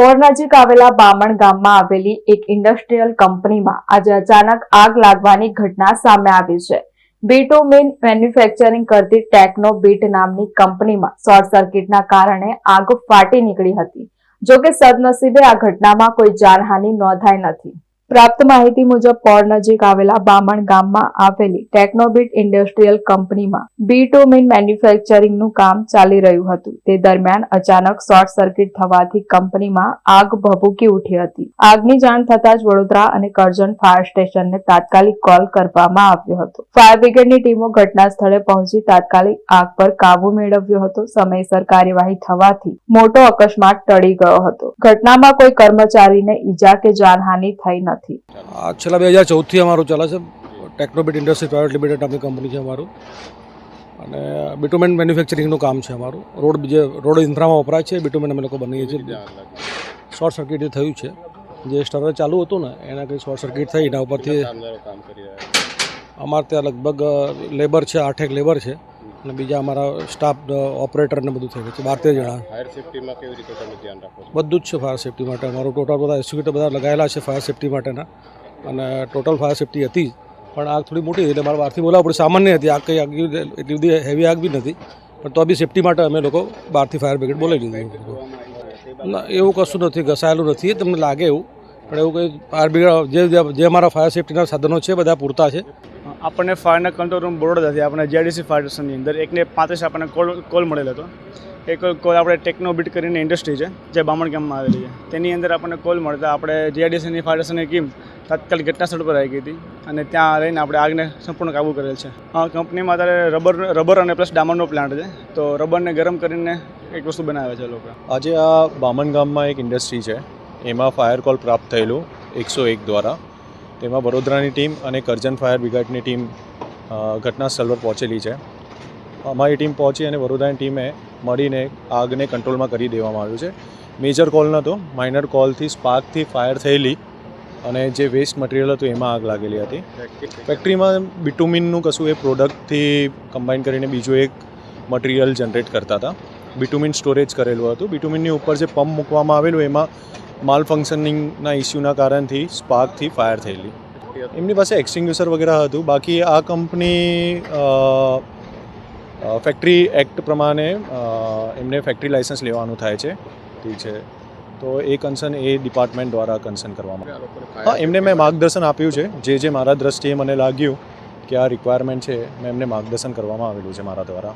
પોર નજીક આવેલા બામણ ગામમાં આવેલી એક ઇન્ડસ્ટ્રીયલ કંપનીમાં આજે અચાનક આગ લાગવાની ઘટના સામે આવી છે. બીટોમિન મેન્યુફેક્ચરિંગ કરતી ટેકનો બીટ નામની કંપનીમાં શોર્ટ સર્કિટના કારણે આગ ફાટી નીકળી હતી. જો કે સદનસીબે આ ઘટનામાં કોઈ જાનહાનિ નોંધાઈ નથી. પ્રાપ્ત માહિતી મુજબ પોર નજીક આવેલા બામણ ગામમાં આવેલી ટેકનોબીટ ઇન્ડસ્ટ્રીયલ કંપનીમાં બીટોમિન મેન્યુફેક્ચરિંગનું કામ ચાલી રહ્યું હતું. તે દરમિયાન અચાનક શોર્ટ સર્કિટ થવાથી કંપનીમાં આગ ભભૂકી ઉઠી હતી. આગની જાણ થતાં જ વડોદરા અને કરજણ ફાયર સ્ટેશનને તાત્કાલિક કોલ કરવામાં આવ્યો હતો. ફાયર બ્રિગેડની ટીમો ઘટના સ્થળે પહોંચી તાત્કાલિક આગ પર કાબુ મેળવ્યો હતો. સમયસર કાર્યવાહી થવાથી મોટો અકસ્માત ટળી ગયો હતો. ઘટનામાં કોઈ કર્મચારીને ઈજા કે જાનહાનિ થઈ નથી આ છેલ્લા બે હજાર ચૌદથી અમારું ચાલે છે. ટેકનોબિટ ઇન્ડસ્ટ્રી પ્રાઇવેટ લિમિટેડ નામની કંપની છે અમારું. અને બિટુમેન્ટ મેન્યુફેક્ચરિંગનું કામ છે અમારું. રોડ જે રોડ ઇન્ફ્રામાં વપરાય છે બિટુમેન્ટ અમે લોકો બનીએ છીએ. શોર્ટ સર્કિટ થયું છે. જે સ્ટરર ચાલુ હતું ને એના કંઈ શોર્ટ સર્કિટ થઈ એના ઉપરથી અમારે ત્યાં લગભગ લેબર છે આઠેક લેબર છે. અને બીજા અમારા સ્ટાફ ઓપરેટર ને બધું થઈ ગયું છે બાર તેર જણા ફાયર સેફટીમાં કેવી રીતે તમે ધ્યાન રાખો બધું જ છે ફાયર સેફટી માટે. અમારું ટોટલ બધા એસ્યુકેટર બધા લગાવેલા છે ફાયર સેફટી માટેના. અને ટોટલ ફાયર સેફટી હતી પણ આગ થોડી મોટી એટલે મારે બહારથી બોલાવવું પડે સામાન્ય હતી. આગ કંઈ આગ એટલી બધી હેવી આગ બી નથી. પણ તો બી સેફટી માટે અમે લોકો બહારથી ફાયર બ્રિગેડ બોલાવી દીધું. ના એવું કશું નથી. ઘસાયેલું નથી. તમને લાગે એવું. પણ એવું કંઈ ફાયર બ્રિગેડ જે જે અમારા ફાયર સેફ્ટીના સાધનો છે બધા પૂરતા છે. આપણને ફાયરના કંટ્રોલ રૂમ બરોડાથી આપણે જીઆઈડીસી ફાયર સ્ટેશનની અંદર એકને પાંત્રીસ આપણને કોલ કોલ મળેલો હતો. એ કોલ કોલ આપણે ટેકનોબિટ કરીને ઇન્ડસ્ટ્રી છે જે બામણ ગામમાં આવેલી છે. તેની અંદર આપણને કોલ મળતા આપણે જીઆઈડીસીની ફાયર સ્ટેશનની ટીમ તાત્કાલિક ઘટના સ્થળ પર આવી ગઈ હતી અને ત્યાં રહીને આપણે આગને સંપૂર્ણ કાબૂ કરેલ છે. આ કંપનીમાં અત્યારે રબર રબર અને પ્લસ ડામરનો પ્લાન્ટ છે. તો રબરને ગરમ કરીને એક વસ્તુ બનાવે છે લોકો. આજે આ બામણ ગામમાં એક ઇન્ડસ્ટ્રી છે. એમાં ફાયર કોલ પ્રાપ્ત થયેલું એકસો એક દ્વારા. તેમાં વડોદરાની ટીમ અને કરજણ ફાયર બ્રિગેડની ટીમ ઘટના સ્થળ પર પહોંચેલી છે. અમારી ટીમ પહોંચી અને વડોદરાની ટીમે મળીને આગને કંટ્રોલમાં કરી દેવામાં આવ્યું છે. મેજર કોલ નહોતો, માઇનર કોલથી સ્પાર્કથી ફાયર થયેલી અને જે વેસ્ટ મટીરિયલ હતું એમાં આગ લાગેલી હતી. ફેક્ટરીમાં બિટુમિનનું કશું એ પ્રોડક્ટથી કમ્બાઈન કરીને બીજું એક મટીરિયલ જનરેટ કરતા હતા. બિટુમિન સ્ટોરેજ કરેલું હતું. બિટુમિનની ઉપર જે પંપ મૂકવામાં આવેલું, એમાં માલ ફંક્શનિંગના ઇસ્યુના કારણથી સ્પાર્કથી ફાયર થયેલી. એમની પાસે એક્સટિંગ્યુશર વગેરે હતું. બાકી આ કંપની ફેક્ટરી એક્ટ પ્રમાણે એમને ફેક્ટરી લાઇસન્સ લેવાનું થાય છે. ઠીક છે. તો એ કન્સર્ન એ ડિપાર્ટમેન્ટ દ્વારા કન્સર્ન કરવામાં હા, એમને મેં માર્ગદર્શન આપ્યું છે. જે જે મારા દ્રષ્ટિએ મને લાગ્યું કે આ રિક્વાયરમેન્ટ છે, મેં એમને માર્ગદર્શન કરવામાં આવેલું છે મારા દ્વારા.